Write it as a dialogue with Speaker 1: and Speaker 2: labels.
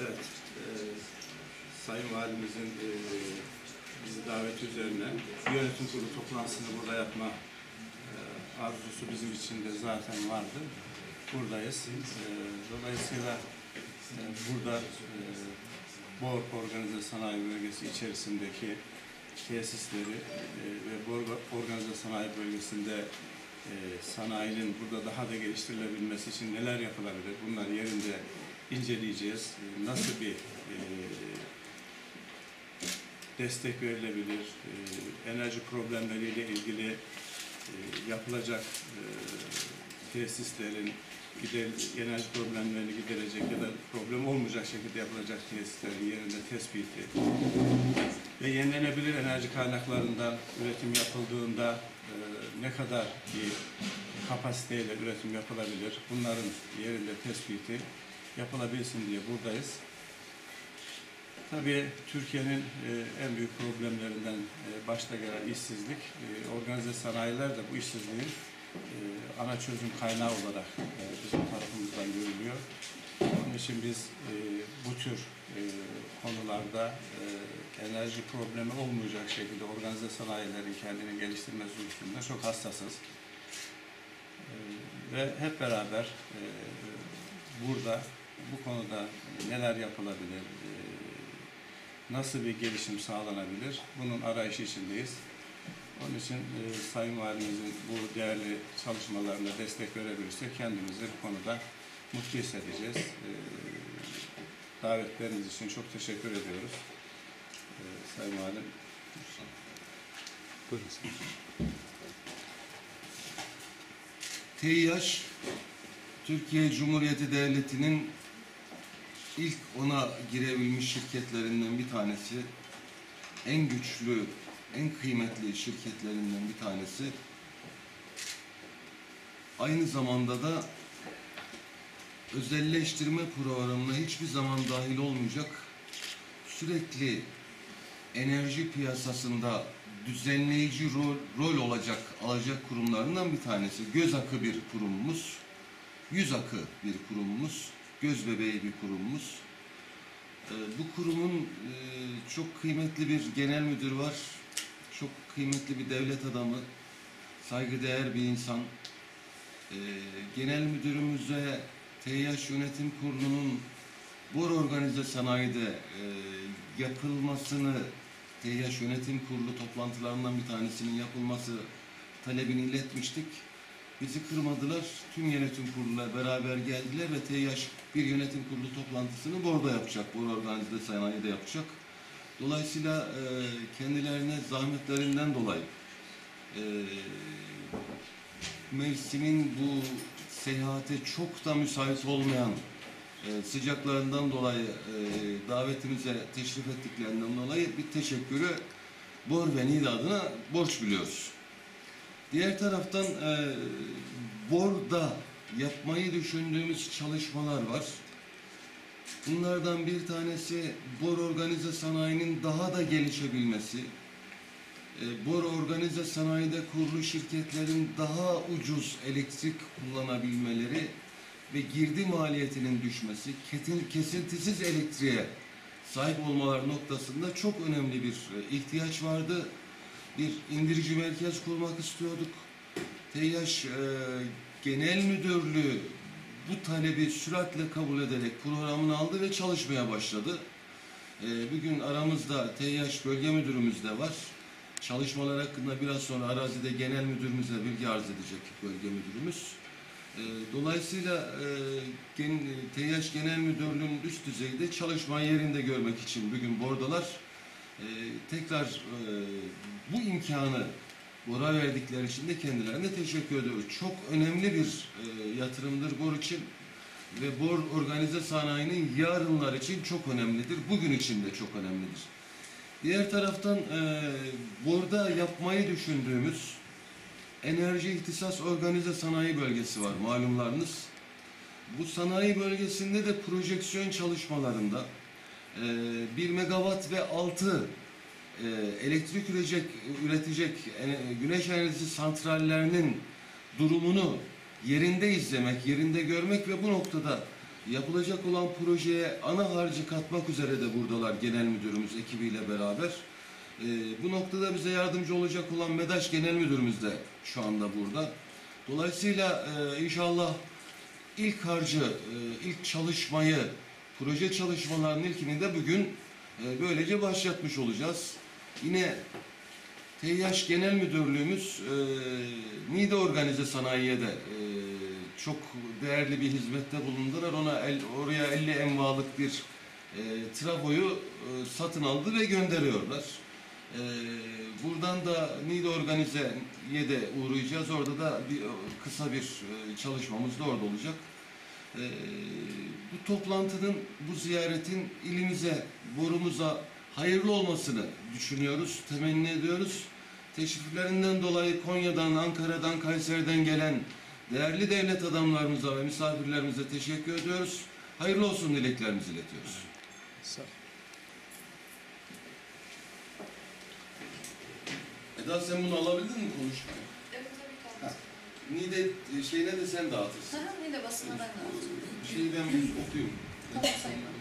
Speaker 1: Evet, e, Sayın Valimizin e, bizi daveti üzerine yönetim kurulu toplantısını burada yapma e, arzusu bizim için de zaten vardı. Buradayız. E, dolayısıyla e, burada e, Bor Organize Sanayi Bölgesi içerisindeki tesisleri e, ve Bor Organize Sanayi Bölgesi'nde e, sanayinin burada daha da geliştirilebilmesi için neler yapılabilir? Bunları yerinde inceleyeceğiz. E, Nasıl bir e, destek verilebilir? E, enerji problemleriyle ilgili e, yapılacak e, tesislerin gider, enerji problemlerini giderecek ya da problem olmayacak şekilde yapılacak tesislerin yerinde tespiti ve yenilenebilir enerji kaynaklarından üretim yapıldığında ne kadar bir kapasiteyle üretim yapılabilir, bunların yerinde tespiti yapılabilsin diye buradayız. Tabii Türkiye'nin e, en büyük problemlerinden e, başta gelen işsizlik, e, organize sanayiler de bu işsizliğin ana çözüm kaynağı olarak bizim tarafımızdan görülüyor. Onun için biz bu tür konularda enerji problemi olmayacak şekilde organize sanayilerin kendini geliştirmesi hususunda çok hassasız. Ve hep beraber burada bu konuda neler yapılabilir, e, nasıl bir gelişim sağlanabilir bunun arayışı içindeyiz. Onun için e, Sayın Valimizin bu değerli çalışmalarına destek verebilirsek kendimizi bu konuda mutlu hissedeceğiz. E, davetleriniz için çok teşekkür ediyoruz. E, Sayın Valim.
Speaker 2: Buyurun.
Speaker 3: TİH, Türkiye Cumhuriyeti Devleti'nin ilk ona girebilmiş şirketlerinden bir tanesi, en güçlü, en kıymetli şirketlerinden bir tanesi. Aynı zamanda da özelleştirme programına hiçbir zaman dahil olmayacak, sürekli enerji piyasasında düzenleyici rol, rol olacak, alacak kurumlarından bir tanesi. Göz akı bir kurumumuz, yüz akı bir kurumumuz, göz bebeği bir kurumumuz. Ee, bu kurumun e, çok kıymetli bir genel müdür var, çok kıymetli bir devlet adamı, saygıdeğer bir insan. Ee, genel müdürümüze TİH Yönetim Kurulu'nun Bor Organize Sanayi'de e, yapılmasını TİH Yönetim Kurulu toplantılarından bir tanesinin yapılması talebini iletmiştik. Bizi kırmadılar. Tüm yönetim kuruluyla beraber geldiler ve TİH bir yönetim kurulu toplantısını Bor'da yapacak. Bor Organize Sanayi'de yapacak. Dolayısıyla e, kendilerine zahmetlerinden dolayı e, mevsimin bu seyahate çok da müsait olmayan e, sıcaklarından dolayı e, davetimize teşrif ettiklerinden dolayı bir teşekkürü Bor ve Nida adına borç biliyoruz. Diğer taraftan e, Bor'da yapmayı düşündüğümüz çalışmalar var. Bunlardan bir tanesi Bor Organize Sanayi'nin daha da gelişebilmesi, e, Bor Organize Sanayi'de kurulu şirketlerin daha ucuz elektrik kullanabilmeleri ve girdi maliyetinin düşmesi, kesintisiz elektriğe sahip olmaları noktasında çok önemli bir e, ihtiyaç vardı. Bir indirici merkez kurmak istiyorduk. TİH e, Genel Müdürlüğü bu talebi süratle kabul ederek programını aldı ve çalışmaya başladı. E, bugün aramızda TİH Bölge Müdürümüz de var. Çalışmalar hakkında biraz sonra arazide genel müdürümüze bilgi arz edecek bölge müdürümüz. E, Dolayısıyla e, TİH Genel Müdürlüğü'nün üst düzeyde çalışma yerinde görmek için bugün bordalar. E, tekrar e, bu imkanı Bor'a verdikleri için de kendilerine teşekkür ediyoruz. Çok önemli bir e, yatırımdır Bor için ve Bor organize sanayinin yarınlar için çok önemlidir. Bugün için de çok önemlidir. Diğer taraftan e, Bor'da yapmayı düşündüğümüz Enerji İhtisas Organize Sanayi Bölgesi var malumlarınız. Bu sanayi bölgesinde de projeksiyon çalışmalarında 1 megawatt ve 6 e, elektrik üretecek, üretecek güneş enerjisi santrallerinin durumunu yerinde izlemek, yerinde görmek ve bu noktada Yapılacak olan projeye ana harcı katmak üzere de buradalar genel müdürümüz ekibiyle beraber. Ee, bu noktada bize yardımcı olacak olan MEDAŞ Genel Müdürümüz de şu anda burada. Dolayısıyla e, inşallah ilk harcı, e, ilk çalışmayı, proje çalışmalarının ilkini de bugün e, böylece başlatmış olacağız. Yine TİH Genel Müdürlüğümüz e, NİDE Organize Sanayi'ye de e, çok değerli bir hizmette bulundular. Ona el, oraya 50 envalık bir e, trafoyu e, satın aldı ve gönderiyorlar. E, buradan da NİDE Organize'ye de uğrayacağız. Orada da bir kısa bir e, çalışmamız da orada olacak. E, bu toplantının, bu ziyaretin ilimize, borumuza hayırlı olmasını düşünüyoruz, temenni ediyoruz. Teşriflerinden dolayı Konya'dan, Ankara'dan, Kayseri'den gelen değerli devlet adamlarımıza ve misafirlerimize teşekkür ediyoruz. Hayırlı olsun dileklerimizi iletiyoruz.
Speaker 1: Sağ-
Speaker 3: Eda sen bunu alabildin mi konuşmayı?
Speaker 2: Ki.
Speaker 3: Nide e, şeyine de sen dağıtırsın.
Speaker 2: Aha, yine basına ben de.
Speaker 3: Bir şeyi ben okuyayım.
Speaker 2: Tamam sayın.